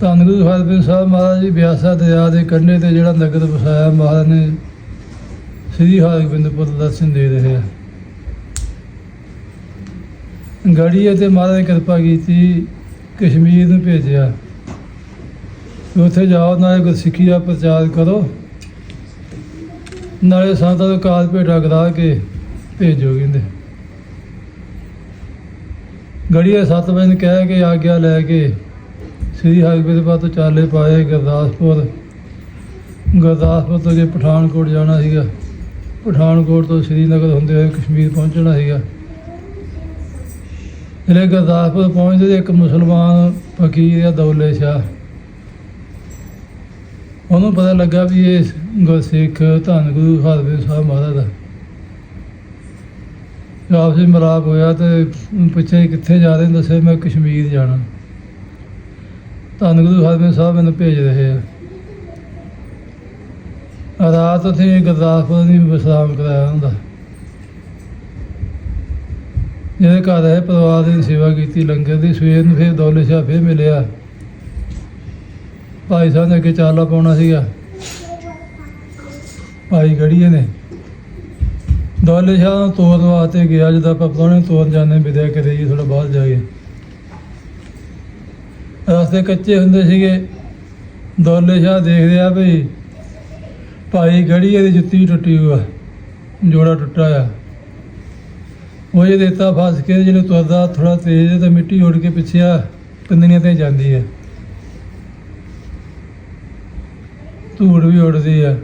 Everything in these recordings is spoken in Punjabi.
ਧੰਨ ਗੁਰੂ ਹਰਗੋਬਿੰਦ ਸਾਹਿਬ ਮਹਾਰਾਜ ਜੀ, ਬਿਆਸਾ ਦਰਿਆ ਦੇ ਕੰਢੇ ਤੇ ਜਿਹੜਾ ਨਗਰ ਵਸਾਇਆ ਮਹਾਰਾਜ ਨੇ, ਸ੍ਰੀ ਹਰਗੋਬਿੰਦਪੁਰ ਦਰਸ਼ਨ ਦੇ ਰਹੇ ਆ। ਗੜੀ ਅਤੇ ਮਹਾਰਾਜ ਨੇ ਕਿਰਪਾ ਕੀਤੀ, ਕਸ਼ਮੀਰ ਨੂੰ ਭੇਜਿਆ। ਉੱਥੇ ਜਾਓ, ਨਾਲੇ ਗੁਰਸਿੱਖੀ ਦਾ ਪ੍ਰਚਾਰ ਕਰੋ। ਨਾਲੇ ਸੰਤਾਂ ਨੂੰ ਕਾਲ ਭੇਟਾ ਕਰਾ ਕੇ ਭੇਜੋ, ਕਹਿੰਦੇ। ਗੜੀਏ ਸੱਤ ਵਜੇ ਕਹਿ ਕੇ ਆਗਿਆ ਲੈ ਕੇ ਸ੍ਰੀ ਹਰਿਗੋਬਿੰਦਪੁਰ ਤੋਂ ਚਾਲੇ ਪਾਏ ਗੁਰਦਾਸਪੁਰ। ਗੁਰਦਾਸਪੁਰ ਤੋਂ ਜੇ ਪਠਾਨਕੋਟ ਜਾਣਾ ਸੀਗਾ, ਪਠਾਨਕੋਟ ਤੋਂ ਸ੍ਰੀਨਗਰ ਹੁੰਦੇ ਹੋਏ ਕਸ਼ਮੀਰ ਪਹੁੰਚਣਾ ਸੀਗਾ। ਜਿਹੜੇ ਗੁਰਦਾਸਪੁਰ ਪਹੁੰਚਦੇ ਇੱਕ ਮੁਸਲਮਾਨ ਫਕੀਰ ਆ, ਦੌਲੇ ਸ਼ਾਹ। ਉਹਨੂੰ ਪਤਾ ਲੱਗਾ ਵੀ ਇਹ ਗੁਰਸਿੱਖ ਧੰਨ ਗੁਰੂ ਹਰਗੋਬਿੰਦ ਸਾਹਿਬ ਮਹਾਰਾਜ ਦਾ। ਤੇ ਆਪਸ ਮਿਲਾਪ ਹੋਇਆ ਤੇ ਉਹਨੂੰ ਪੁੱਛਿਆ ਕਿੱਥੇ ਜਾ ਰਹੇ ਨੇ, ਦੱਸਿਆ ਮੈਂ ਕਸ਼ਮੀਰ ਜਾਣਾ। ਧੰਨ ਗੁਰੂ ਹਰਗੋਬਿੰਦ ਸਾਹਿਬ ਮੈਨੂੰ ਭੇਜ ਰਹੇ ਆ। ਰਾਤ ਉੱਥੇ ਗੁਰਦਾਸਪੁਰ ਦੀ ਵਿਸ਼ਰਾਮ ਕਰਾਇਆ ਹੁੰਦਾ। ਜਿਹਦੇ ਘਰ ਹੈ ਪਰਿਵਾਰ ਦੀ ਸੇਵਾ ਕੀਤੀ, ਲੰਗਰ ਦੀ, ਸਵੇਰ ਨੂੰ ਫਿਰ ਦੌਲੇ ਸ਼ਾਹ ਫਿਰ ਮਿਲਿਆ। ਭਾਈ ਸਾਹਿਬ ਨੇ ਅੱਗੇ ਚਾਲਾ ਪਾਉਣਾ ਸੀਗਾ। ਭਾਈ ਗੜੀਏ ਨੇ। ਦੌਲੇ ਸ਼ਾਹ ਨੂੰ ਤੋਰਨ ਵਾਸਤੇ ਗਿਆ, ਜਦੋਂ ਆਪਾਂ ਪ੍ਰਾਹੁਣੇ ਤੋਰਨ ਜਾਂਦੇ ਵਿਦਿਆ ਕਰੇ ਜੀ ਥੋੜਾ ਬਾਹਰ ਜਾ ਕੇ। ਰਸਤੇ ਕੱਚੇ ਹੁੰਦੇ ਸੀਗੇ। ਦੌਲੇ ਸ਼ਾਹ ਦੇਖਦੇ ਆ ਭਈ ਭਾਈ ਗੜੀਏ ਦੀ ਜੁੱਤੀ ਟੁੱਟੀ ਹੋਆ ਜੋੜਾ ਟੁੱਟਾ ਆ। ਉਹ ਜੇ ਦਿੱਤਾ ਫਸ ਕੇ ਜਿਹਨੂੰ ਤੁਰਦਾ ਥੋੜਾ ਤੇਜ਼ ਹੈ ਤੇ ਮਿੱਟੀ ਉੱਡ ਕੇ ਪਿੱਛੇ ਆ ਪਿੰਦਨੀਆਂ ਤੇ ਜਾਂਦੀ ਹੈ ਧੂੜ ਵੀ ਉੱਡਦੀ ਆ।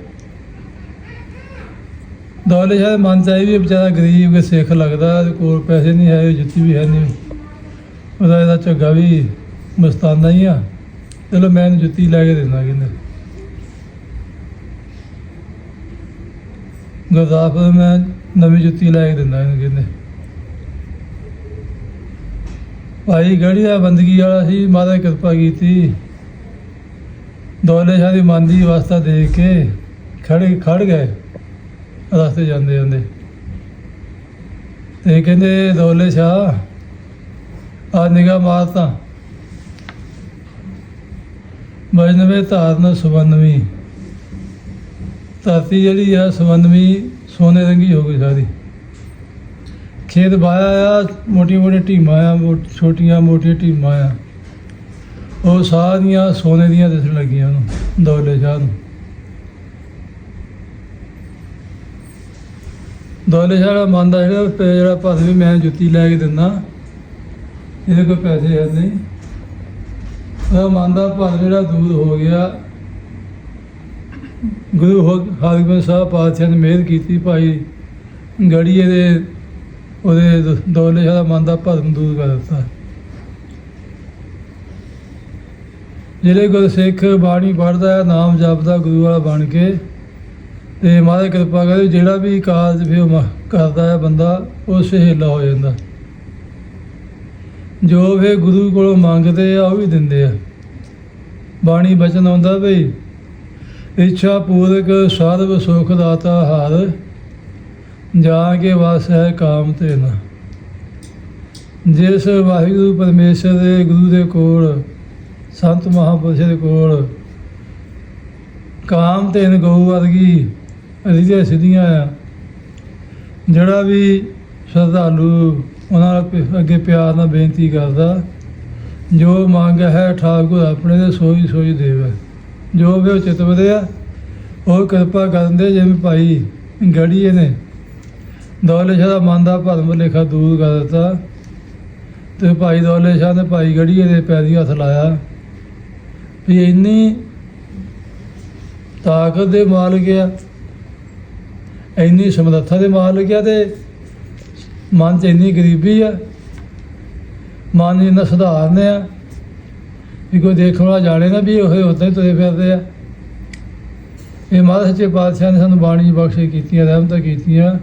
ਦੌਲੇ ਸ਼ਾਹ ਦੇ ਮਨ ਚ ਵੀ ਇਹ ਵਿਚਾਰਾ ਗਰੀਬ ਕੇ ਸਿੱਖ ਲੱਗਦਾ ਤੇ ਕੋਲ ਪੈਸੇ ਨਹੀਂ ਹੈ ਜੁੱਤੀ ਵੀ ਹੈ ਨਹੀਂ। ਉਹਦਾ ਇਹਦਾ ਝੱਗਾ ਵੀ ਮਸਤਾਨਾ ਹੀ ਆ। ਚਲੋ ਮੈਂ ਇਹਨੂੰ ਜੁੱਤੀ ਲੈ ਕੇ ਦਿੰਦਾ ਕਹਿੰਦੇ। ਗੁਰਦਾਸਪੁਰ ਮੈਂ ਨਵੀਂ ਜੁੱਤੀ ਲੈ ਕੇ ਦਿੰਦਾ ਇਹਨੂੰ ਕਹਿੰਦੇ। ਭਾਈ ਗੜੀ ਦਾ ਬੰਦਗੀ ਵਾਲਾ ਸੀ, ਮਾਤਾ ਕਿਰਪਾ ਕੀਤੀ। ਦੌਲੇ ਸ਼ਾਹ ਦੀ ਮਨ ਦੀ ਅਵਸਥਾ ਦੇਖ ਕੇ ਖੜੇ ਖੜ ਗਏ। ਰਸਤੇ ਜਾਂਦੇ ਜਾਂਦੇ। ਤੇ ਕਹਿੰਦੇ ਦੌਲੇ ਸ਼ਾਹ ਆ ਨਿਗਾਹ ਮਾਰਤਾ। ਵਜਨਵੇ ਧਾਰਨ ਸੁਵੰਨਵੀ। ਧਰਤੀ ਜਿਹੜੀ ਆ ਸੁਵੰਨਵੀ, ਸੋਨੇ ਰੰਗੀ ਹੋ ਗਈ ਸਾਰੀ। ਖੇਤ ਵਾਇਆ ਆ ਮੋਟੀ ਮੋਟੀ ਢੀਮਾਂ ਆ ਛੋਟੀਆਂ, ਮੋਟੀਆਂ ਢੀਮਾਂ ਆ। ਉਹ ਸਾਰੀਆਂ ਸੋਨੇ ਦੀਆਂ ਦਿਸਣ ਲੱਗੀਆਂ ਉਹਨੂੰ, ਦੌਲੇ ਸ਼ਾਹ ਨੂੰ। ਦੌਲੇ ਸ਼ਾਹ ਦਾ ਮੰਨਦਾ ਜਿਹੜਾ ਜਿਹੜਾ ਭੱਜ ਵੀ ਮੈਂ ਜੁੱਤੀ ਲੈ ਕੇ ਦਿੰਦਾ, ਇਹਦੇ ਕੋਲ ਪੈਸੇ ਹੈ ਨਹੀਂ। ਉਹਦਾ ਮਨ ਦਾ ਭਰ ਜਿਹੜਾ ਦੂਰ ਹੋ ਗਿਆ। ਗੁਰੂ ਹੋ- ਹਰਗੋਬਿੰਦ ਸਾਹਿਬ ਪਾਤਸ਼ਾਹ ਨੇ ਮਿਹਰ ਕੀਤੀ ਭਾਈ। ਗੜੀਏ ਦੇ ਉਹਦੇ ਦ- ਦੌਲੇ ਸ਼ਾਹ ਦਾ ਮਨ ਦਾ ਭਰਮ ਦੂਰ ਕਰ ਦਿੱਤਾ। ਜਿਹੜੇ ਗੁਰਸਿੱਖ ਬਾਣੀ ਪੜ੍ਹਦਾ ਹੈ, ਨਾਮ ਜਪਦਾ, ਗੁਰੂ ਵਾਲਾ ਬਣ ਕੇ, ਤੇ ਮਹਾਰਾਜ ਕਿਰਪਾ ਕਰੇ ਜਿਹੜਾ ਵੀ ਕਾਰਜ ਵੀ ਮ- ਕਰਦਾ ਹੈ ਬੰਦਾ, ਉਹ ਸਹੇਲਾ ਹੋ ਜਾਂਦਾ। ਜੋ ਵੀ ਗੁਰੂ ਕੋਲੋਂ ਮੰਗਦੇ ਆ, ਉਹ ਵੀ ਦਿੰਦੇ ਆ। ਬਾਣੀ ਬਚਨ ਆਉਂਦਾ ਬਈ, ਇੱਛਾ ਪੂਰਕ ਸਰਬ ਸੁਖ ਦਾਤਾ ਹਰ ਜਾ ਕੇ ਵਸ ਹੈ ਕਾਮ ਤੇ ਨਾ ਜਿਸ ਵਾਹਿਗੁਰੂ ਪਰਮੇਸ਼ਰ ਦੇ ਗੁਰੂ ਦੇ ਕੋਲ, ਸੰਤ ਮਹਾਪੁਰਸ਼ ਦੇ ਕੋਲ, ਕਾਮ ਤੇ ਗਊ ਵਰਗੀ ਰਿਧੀਆਂ ਸਿੱਧੀਆਂ ਆ, ਜਿਹੜਾ ਵੀ ਸ਼ਰਧਾਲੂ ਉਹਨਾਂ ਅੱਗੇ ਪਿਆਰ ਨਾਲ ਬੇਨਤੀ ਕਰਦਾ, ਜੋ ਮੰਗ ਹੈ ਠਾਕੁਰ ਆਪਣੇ ਦੇ ਸੋਈ ਸੋਈ ਦੇਵੇ। ਜੋ ਵੀ ਉਹ ਚਿਤ ਵਧਿਆ ਉਹ ਕਿਰਪਾ ਕਰਨ ਦੇ ਜਿਵੇਂ ਭਾਈ ਗੜੀਏ ਨੇ। ਦੌਲੇ ਸ਼ਾਹ ਦਾ ਮਨ ਦਾ ਭਰਮ ਲੇਖਾ ਦੂਰ ਕਰ ਦਿੱਤਾ ਤੇ ਭਾਈ ਦੌਲੇ ਸ਼ਾਹ ਨੇ ਭਾਈ ਗੜੀਏ ਦੇ ਪੈਰੀ ਹੱਥ ਲਾਇਆ। ਵੀ ਇੰਨੀ ਤਾਕਤ ਦੇ ਮਾਲਕ ਆ, ਇੰਨੀ ਸਮਰੱਥਾ ਦੇ ਮਾਲਕ ਆ ਤੇ ਮਨ 'ਚ ਇੰਨੀ ਗਰੀਬੀ ਆ ਮਨ ਇਹਨਾਂ ਸੁਧਾਰਨ ਆ ਵੀ ਕੋਈ ਦੇਖਣ ਵਾਲਾ ਜਾਣੇ ਨਾ ਵੀ ਉਹ ਉਦਾਂ ਹੀ ਤੁਰੇ ਫਿਰਦੇ ਆ। ਇਹ ਮਹਾਰਾਜ ਸੱਚੇ ਪਾਤਸ਼ਾਹ ਨੇ ਸਾਨੂੰ ਬਾਣੀ 'ਚ ਬਖਸ਼ੇ ਕੀਤੀਆਂ ਰਹਿਮਤਾਂ ਕੀਤੀਆਂ।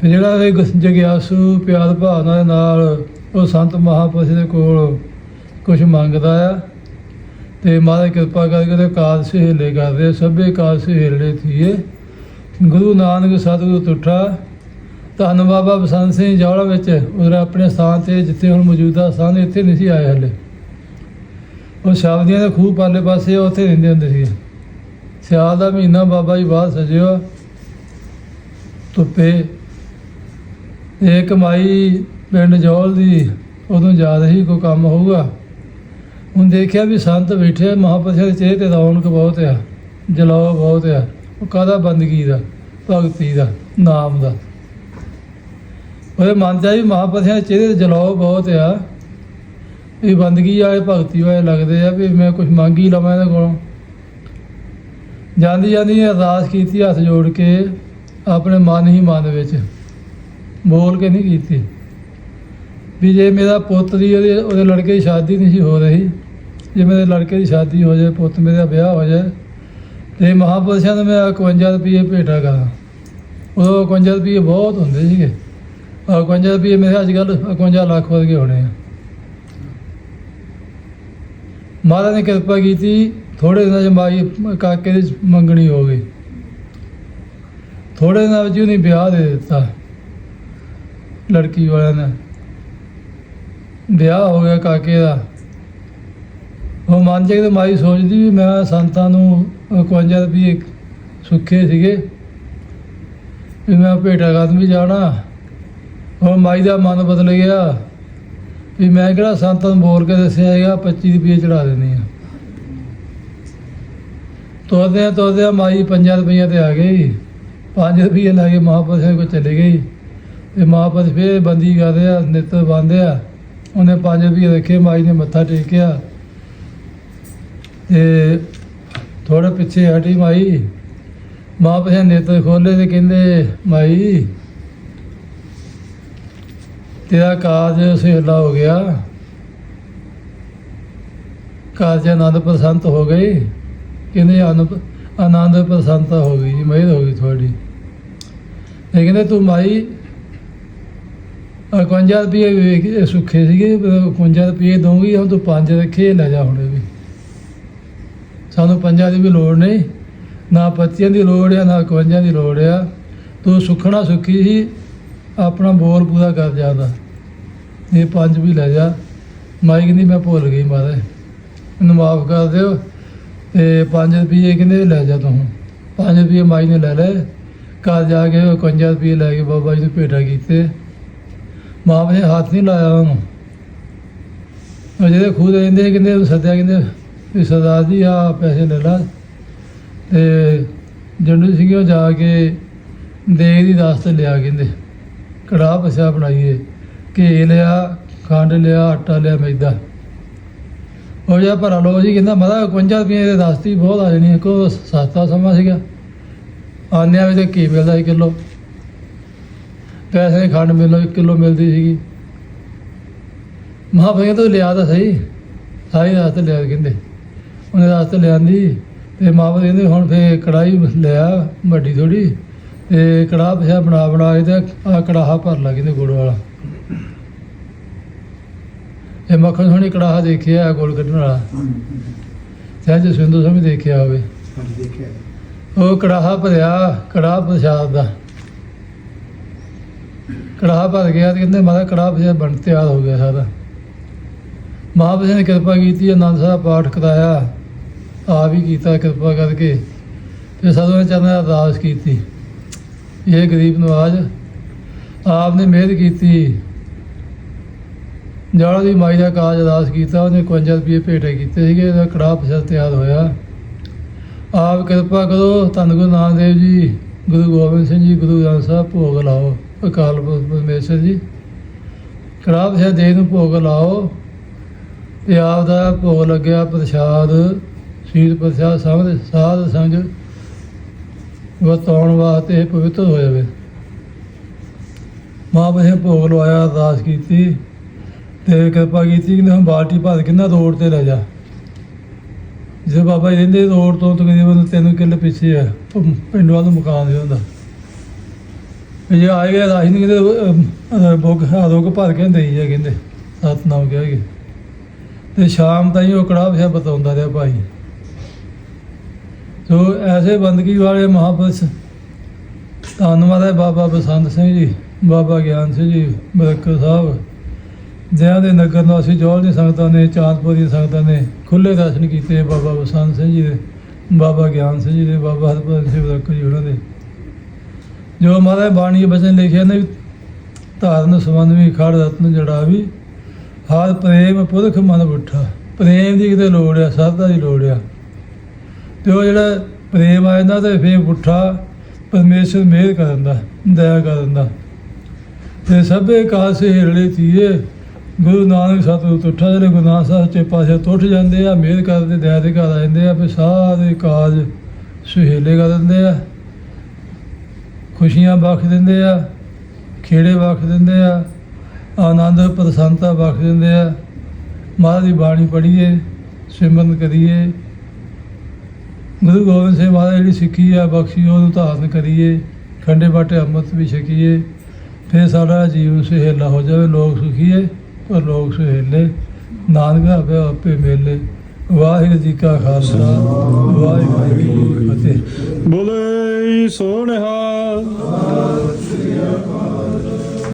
ਤੇ ਜਿਹੜਾ ਇਹ ਜਗਿਆਸੂ ਪਿਆਰ ਭਾਵਨਾ ਦੇ ਨਾਲ ਉਹ ਸੰਤ ਮਹਾਪੁਰਸ਼ ਦੇ ਕੋਲ ਕੁਝ ਮੰਗਦਾ ਆ ਤੇ ਮਹਾਰਾਜ ਕਿਰਪਾ ਕਰਕੇ ਤੇ ਕਾਲ ਸਹੇਲੇ ਕਰਦੇ ਆ, ਸਭੇ ਕਾਲ ਸਹੇਲੇ ਥੀਏ ਗੁਰੂ ਨਾਨਕ ਸਤਿਗੁਰੂ ਤੁਠਾ ਧੰਨ ਬਾਬਾ ਬਸੰਤ ਸਿੰਘ ਜੌਲਾ ਵਿੱਚ ਉਹਦਾ ਆਪਣੇ ਸਥਾਨ ਤੇ ਜਿੱਥੇ ਹੁਣ ਮੌਜੂਦਾ ਸਥਾਨ ਇੱਥੇ ਨਹੀਂ ਸੀ ਆਏ ਹਲੇ। ਉਹ ਸ਼ਾਵਦੀਆਂ ਦੇ ਖੂਹ ਪਾਲੇ ਪਾਸੇ ਉੱਥੇ ਰਹਿੰਦੇ ਹੁੰਦੇ ਸੀ। ਸਿਆਲ ਦਾ ਮਹੀਨਾ ਬਾਬਾ ਜੀ ਬਾਹਰ ਸਜਿਓ ਧੁੱਪੇ ਇਹ ਕਮਾਈ ਪਿੰਡ ਜੌਲ ਦੀ ਉਦੋਂ ਯਾਦ ਹੀ ਕੋਈ ਕੰਮ ਹੋਊਗਾ। ਹੁਣ ਦੇਖਿਆ ਵੀ ਸੰਤ ਬੈਠੇ ਮਹਾਪੁਰਸ਼ਾਂ ਦੇ ਚਿਹਰੇ ਤੇ ਰੌਣਕ ਬਹੁਤ ਆ ਜਲਾਓ ਬਹੁਤ ਆ। ਉਹ ਕਾਹਦਾ ਬੰਦਗੀ ਦਾ, ਭਗਤੀ ਦਾ, ਨਾਮ ਦਾ। ਉਹਦੇ ਮਨ ਚ ਆ ਵੀ ਮਹਾਪੁਰਸ਼ਾਂ ਦੇ ਚਿਹਰੇ ਤੇ ਜਲਾਓ ਬਹੁਤ ਆ। ਇਹ ਬੰਦਗੀ ਵਾਲੇ ਭਗਤੀ ਵਾਲੇ ਲੱਗਦੇ ਆ ਵੀ ਮੈਂ ਕੁਝ ਮੰਗ ਹੀ ਲਵਾਂ ਇਹਦੇ ਕੋਲੋਂ। ਜਾਂਦੀ ਜਾਂਦੀ ਅਰਦਾਸ ਕੀਤੀ ਹੱਥ ਜੋੜ ਕੇ ਆਪਣੇ ਮਨ ਹੀ ਮਨ ਵਿੱਚ। ਬੋਲ ਕੇ ਨਹੀਂ ਕੀਤੀ। ਵੀ ਜੇ ਮੇਰਾ ਪੁੱਤ ਦੀ ਉਹਦੇ ਉਹਦੇ ਲੜਕੇ ਦੀ ਸ਼ਾਦੀ ਨਹੀਂ ਸੀ ਹੋ ਰਹੀ, ਜੇ ਮੇਰੇ ਲੜਕੇ ਦੀ ਸ਼ਾਦੀ ਹੋ ਜਾਏ, ਪੁੱਤ ਮੇਰਾ ਵਿਆਹ ਹੋ ਜਾਏ, ਤੇ ਮਹਾਪੁਰਸ਼ਾਂ ਨੂੰ ਮੈਂ 51 ਰੁਪਏ ਭੇਟਾ ਕਰਾਂ। ਉਦੋਂ 51 ਰੁਪਏ ਬਹੁਤ ਹੁੰਦੇ ਸੀਗੇ। 51 ਰੁਪਏ ਮੇਰੇ ਅੱਜ ਕੱਲ੍ਹ 51 ਲੱਖ ਵਰਗੇ ਹੋਣੇ ਆ। ਮਹਾਰਾਜ ਨੇ ਕਿਰਪਾ ਕੀਤੀ ਥੋੜੇ ਦਿਨਾਂ ਚ ਮਾਈ ਕਾਕੇ ਦੀ ਮੰਗਣੀ ਹੋ ਗਈ। ਥੋੜੇ ਦਿਨਾਂ ਵਿੱਚ ਉਹਨੇ ਵਿਆਹ ਦੇ ਦਿੱਤਾ ਲੜਕੀ ਵਾਲਿਆਂ ਨੇ। ਵਿਆਹ ਹੋ ਗਿਆ ਕਾਕੇ ਦਾ। ਉਹ ਮਨ ਤੇ ਮਾਈ ਸੋਚਦੀ ਵੀ ਮੈਂ ਸੰਤਾਂ ਨੂੰ 51 ਰੁਪਏ ਸੁੱਖੇ ਸੀਗੇ, ਵੀ ਮੈਂ ਭੇਟਾ ਕਰਨ ਵੀ ਜਾਣਾ। ਹੁਣ ਮਾਈ ਦਾ ਮਨ ਬਦਲ ਗਿਆ ਵੀ ਮੈਂ ਕਿਹੜਾ ਸੰਤਾਂ ਨੂੰ ਬੋਲ ਕੇ ਦੱਸਿਆ ਹੈਗਾ 25 ਰੁਪਏ ਚੜਾ ਦਿੰਦੇ ਆ। ਤੋਰਦੇ ਆ ਮਾਈ 5 ਰੁਪਈਆ ਤੇ ਆ ਗਈ 5 ਰੁਪਏ ਲਾ ਕੇ ਮਹਾਪੁਰਸ਼ ਕੋਲ ਚਲੇ ਗਈ ਤੇ ਮਹਾਪੁਰਸ਼ ਫੇਰ ਬੰਦੀ ਕਰਦੇ ਆ ਨਿੱਤ ਬੰਦੇ ਆ ਉਹਨੇ 5 ਰੁਪਏ ਰੱਖੇ, ਮਾਈ ਨੇ ਮੱਥਾ ਟੇਕਿਆ। ਤੇ ਥੋੜੇ ਪਿੱਛੇ ਹਟੀ ਮਾਈ, ਮਹਾਪੁਰਸ਼ ਨੇ ਨੇਤਰ ਖੋਲੇ ਤੇ ਕਹਿੰਦੇ, ਮਾਈ ਤੇਰਾ ਕਾਰਜ ਸਹੇਲਾ ਹੋ ਗਿਆ। ਕਾਰਜ ਆਨੰਦ ਪ੍ਰਸੰਤ ਹੋ ਗਈ। ਕਹਿੰਦੇ ਆਨੰਦ ਆਨੰਦ ਪ੍ਰਸੰਨਤਾ ਹੋ ਗਈ ਜੀ, ਮਿਹਰ ਹੋ ਗਈ ਤੁਹਾਡੀ। ਇਹ ਕਹਿੰਦੇ ਤੂੰ ਮਾਈ 51 ਰੁਪਏ ਵੇਖ ਸੁੱਖੇ ਸੀਗੇ 51 ਰੁਪਏ ਦਊਂਗੀ, ਹੁਣ ਤੂੰ ਪੰਜ ਰੱਖੇ, ਲੈ ਜਾ ਹੁਣੇ ਵੀ। ਸਾਨੂੰ ਪੰਜਾਂ ਦੀ ਵੀ ਲੋੜ ਨਹੀਂ, ਨਾ ਪੱਤੀਆਂ ਦੀ ਲੋੜ ਆ, ਨਾ 51 ਦੀ ਲੋੜ ਆ। ਤੂੰ ਸੁਖਣਾ ਸੁਖੀ ਸੀ, ਆਪਣਾ ਬੋਲ ਪੂਰਾ ਕਰ ਜਾਂਦਾ ਇਹ ਪੰਜ ਵੀ ਲੈ ਜਾ। ਮਾਈ ਕਹਿੰਦੀ, ਮੈਂ ਭੁੱਲ ਗਈ ਮਾਰੇ ਮੈਨੂੰ ਮਾਫ ਕਰ ਦਿਓ। ਤੇ 5 ਰੁਪਏ ਕਹਿੰਦੇ, ਲੈ ਜਾ ਤੂੰ 5 ਰੁਪਏ ਮਾਈ ਨੇ ਲੈ ਲਏ। ਘਰ ਜਾ ਕੇ ਉਹ 51 ਰੁਪਏ ਲੈ ਕੇ ਬਾਬਾ ਜੀ ਨੂੰ ਭੇਟਾ ਕੀਤੇ। ਮਾਂ ਨੇ ਹੱਥ ਨਹੀਂ ਲਾਇਆ ਉਹਨੂੰ। ਉਹ ਜਿਹੜੇ ਖੁਦ ਰਹਿੰਦੇ ਕਹਿੰਦੇ, ਉਹ ਸੱਦਿਆ, ਕਹਿੰਦੇ, ਵੀ ਸਰਦਾਰ ਜੀ ਆ ਪੈਸੇ ਲੈ ਲਾ। ਤੇ ਜੰਡੂ ਸਿੰਘ ਜਾ ਕੇ ਦੇਗ ਦੀ ਦਾਸ ਤੇ ਲਿਆ ਕਹਿੰਦੇ, ਕੜਾਹ ਪਸਿਆ ਬਣਾਈਏ। ਘੇ ਲਿਆ, ਖੰਡ ਲਿਆ, ਆਟਾ ਲਿਆ, ਮੈਦਾ। ਉਹ ਜਿਹਾ ਭਰਾ ਲੋ ਜੀ ਕਹਿੰਦਾ ਮਦਾ 51 ਰੁਪਏ ਦੇ ਦਸਤੀ ਬਹੁਤ ਆ ਜਾਣੀ ਕੋ ਸਸਤਾ ਸਮਾਂ ਸੀਗਾ। ਆਨਿਆਂ ਵਿੱਚ ਕੀ ਮਿਲਦਾ ਸੀ ਕਿਲੋ। ਪੈਸੇ ਖੰਡ ਮਿਲੋ 1 ਕਿਲੋ ਮਿਲਦੀ ਸੀਗੀ। ਮਹਾ ਭਈਆ ਤੂੰ ਲਿਆ ਤਾਂ ਸਹੀ। ਸਾਰੀ ਰਾਤ ਲਿਆ ਕਹਿੰਦੇ। ਉਹਨੇ ਰਾਤ ਲਿਆਂਦੀ ਤੇ ਮਾਂ ਕਹਿੰਦੇ, ਹੁਣ ਫੇ ਕੜਾਈ ਲਿਆ, ਵੱਡੀ ਥੋੜੀ ਤੇ ਕੜਾਹ ਪਿਆ ਬਣਾ ਬਣਾ ਕੇ ਤੇ ਆ ਕੜਾਹਾ ਭਰ ਲਾ ਕਹਿੰਦੇ ਗੁੜ ਵਾਲਾ। ਇਹ ਮੱਖਣ ਸੋਹਣੀ ਕੜਾਹਾ ਦੇਖਿਆ, ਗੋਲ ਕੱਢਣ ਵਾਲਾ। ਸਹਿਜ ਸਿੰਧੂ ਸਮਝ ਦੇਖਿਆ ਹੋਵੇ। ਦੇਖਿਆ ਉਹ ਕੜਾਹਾ ਭਰਿਆ, ਕੜਾਹ ਪ੍ਰਸ਼ਾਦ ਦਾ। ਕੜਾਹ ਭਰ ਗਿਆ ਤੇ ਕਹਿੰਦੇ ਮਾਤਾ ਕੜਾਹ ਪ੍ਰਸ਼ਾਦ ਬਣ ਤਿਆਰ ਹੋ ਗਿਆ ਸਾਰਾ। ਮਹਾਪੁਰਸ਼ ਨੇ ਕਿਰਪਾ ਕੀਤੀ, ਆਨੰਦ ਸਾਹਿਬ ਪਾਠ ਕਰਾਇਆ। ਆ ਵੀ ਕੀਤਾ ਕਿਰਪਾ ਕਰਕੇ। ਤੇ ਸਦੋਂ ਨੇ ਚਰਨਾਂ ਅਰਦਾਸ ਕੀਤੀ। ਇਹ ਗਰੀਬ ਨਵਾਜ ਆਪ ਨੇ ਮਿਹਰ ਕੀਤੀ। ਜਿਹੜਾ ਦੀ ਮਾਈ ਦਾ ਕਾਜ ਅਰਦਾਸ ਕੀਤਾ, ਉਹਨੇ 51 ਰੁਪਏ ਭੇਟੇ ਕੀਤੇ ਸੀਗੇ, ਉਹਦਾ ਕੜਾਹ ਪ੍ਰਸ਼ਾਦ ਤਿਆਰ ਹੋਇਆ। ਆਪ ਕਿਰਪਾ ਕਰੋ, ਧੰਨ ਗੁਰੂ ਨਾਨਕ ਦੇਵ ਜੀ, ਗੁਰੂ ਗੋਬਿੰਦ ਸਿੰਘ ਜੀ, ਗੁਰੂ ਗ੍ਰੰਥ ਸਾਹਿਬ, ਭੋਗ ਲਾਓ, ਅਕਾਲ ਪੁਰਖ ਪਰਮੇਸ਼ਰ ਜੀ। ਕੜਾਹ ਪ੍ਰਸ਼ਾਦ ਦੇ ਨੂੰ ਭੋਗ ਲਾਓ, ਤੇ ਆਪ ਦਾ ਭੋਗ ਲੱਗਿਆ ਪ੍ਰਸ਼ਾਦ ਸ਼ੀਲ ਪ੍ਰਸ਼ਾਦ ਸਾਧ ਸਾਧ ਸੰਗ ਵਰਤਾਉਣ ਵਾਸਤੇ ਪਵਿੱਤਰ ਹੋ ਜਾਵੇ। ਮਾਂ ਬਹਿ ਭੋਗ ਲਵਾਇਆ, ਅਰਦਾਸ ਕੀਤੀ ਤੇ ਕਿਰਪਾ ਕੀਤੀ ਕਿ ਹੁਣ ਬਾਲਟੀ ਭਰ ਕੇ ਨਾ ਰੋਡ ਤੇ ਲੈ ਜਾ। ਜੇ ਬਾਬਾ ਜੀ ਰਹਿੰਦੇ ਰੋਡ ਤੋਂ ਤਕਰੀਬਨ 3 ਕਿੱਲੇ ਪਿੱਛੇ ਆ ਪਿੰਡ ਵੱਲ ਨੂੰ ਮਕਾਨ ਸੀ ਹੁੰਦਾ ਜੇ ਆਏ ਗਏ ਰਾਹੀਂ ਨਹੀਂ ਕਹਿੰਦੇ ਬੁੱਕ ਰੋਗ ਭਰ ਕੇ ਦੇਈ ਜਾ ਕਹਿੰਦੇ, ਸਤਨਾਮ ਕਹਿ ਕੇ। ਤੇ ਸ਼ਾਮ ਤਾਈਂ ਉਹ ਕੜਾਹ ਪਿਆ ਬਤਾਉਂਦਾ ਰਿਹਾ ਭਾਈ। ਸੋ ਐਸੇ ਬੰਦਗੀ ਵਾਲੇ ਮਹਾਪੁਰਸ਼ ਧੰਨਵਾਦ ਹੈ ਬਾਬਾ ਬਸੰਤ ਸਿੰਘ ਜੀ। ਬਾਬਾ ਗਿਆਨ ਸਿੰਘ ਜੀ ਬਰਕਰ ਸਾਹਿਬ। ਜਿਆਂ ਦੇ ਨਗਰ ਨਿਵਾਸੀ ਜੋਲ ਦੀ ਸੰਗਤਾਂ ਨੇ, ਚਾਂਦਪੁਰ ਦੀਆਂ ਸੰਗਤਾਂ ਨੇ ਖੁੱਲੇ ਦਰਸ਼ਨ ਕੀਤੇ ਬਾਬਾ ਬਸੰਤ ਸਿੰਘ ਜੀ ਦੇ, ਬਾਬਾ ਗਿਆਨ ਸਿੰਘ ਜੀ ਦੇ, ਬਾਬਾ ਹਰਭਜਨ ਸਿੰਘ ਵਰਕਰ ਜੀ ਉਹਨਾਂ ਦੇ। ਜੋ ਮਹਾਰਾਜ ਬਾਣੀ ਬਚਨ ਲਿਖਿਆ ਨੇ ਵੀ ਧਾਰਨ ਸੰਬੰਧ ਵੀ, ਖੜ ਰਤਨ ਜੜਾ ਵੀ ਹਾਰ ਪ੍ਰੇਮ ਪੁਰਖ ਮਨ ਬੁੱਠਾ ਪ੍ਰੇਮ ਦੀ ਕਿਤੇ ਲੋੜ ਆ ਸਰਦਾ ਦੀ ਲੋੜ ਆ। ਤੇ ਉਹ ਜਿਹੜਾ ਪ੍ਰੇਮ ਆ ਜਾਂਦਾ ਤੇ ਫੇਰ ਬੁੱਠਾ ਪਰਮੇਸ਼ਰ ਮਿਹਰ ਕਰਨ ਦਾ, ਦਇਆ ਕਰਨ ਦਾ। ਤੇ ਸਭੇ ਕਾਸੇ ਹਿਰਲੇ ਥੀਏ ਗੁਰੂ ਨਾਨਕ ਸਤਿਗੁਰ ਤੁਠਾ ਜਿਹੜੇ ਗੁਰੂ ਨਾਨਕ ਸਾਹਿਬ ਚ ਪਾਸੇ ਟੁੱਟ ਜਾਂਦੇ ਆ ਮਿਹਰ ਕਰਦੇ ਦਇਆ ਦੇ ਘਰ ਆ ਜਾਂਦੇ ਆ, ਫਿਰ ਸਾਰੇ ਕਾਜ ਸੁਹੇਲੇ ਕਰ ਦਿੰਦੇ ਆ, ਖੁਸ਼ੀਆਂ ਬਖਸ਼ ਦਿੰਦੇ ਆ, ਖੇੜੇ ਬਖਸ਼ ਦਿੰਦੇ ਆ, ਆਨੰਦ ਪ੍ਰਸੰਨਤਾ ਬਖਸ਼ ਦਿੰਦੇ ਆ, ਮਹਾਰਾਜ ਦੀ ਬਾਣੀ ਪੜ੍ਹੀਏ, ਸਿਮਰਨ ਕਰੀਏ, ਗੁਰੂ ਗੋਬਿੰਦ ਸਿੰਘ ਮਹਾਰਾਜ ਜਿਹੜੀ ਸਿੱਖੀ ਆ, ਬਖਸ਼ੀ, ਉਹਨੂੰ ਧਾਰਨ ਕਰੀਏ, ਖੰਡੇ ਬਾਟੇ ਅੰਮ੍ਰਿਤ ਵੀ ਛਕੀਏ ਫਿਰ ਸਾਡਾ ਜੀਵਨ ਸੁਹੇਲਾ ਹੋ ਜਾਵੇ, ਲੋਕ ਸੁਖੀਏ ਪਰ ਲੋਕ ਸੁਹੇਲੇ। ਨਾਨਕ ਆਪੇ ਆਪੇ ਮੇਲੇ। ਵਾਹਿਗੁਰੂ ਜੀ ਕਾ ਖਾਲਸਾ, ਵਾਹਿਗੁਰੂ ਜੀ ਕੀ ਫਤਿਹ। ਬੋਲੇ ਸੋਹਣਿਆ।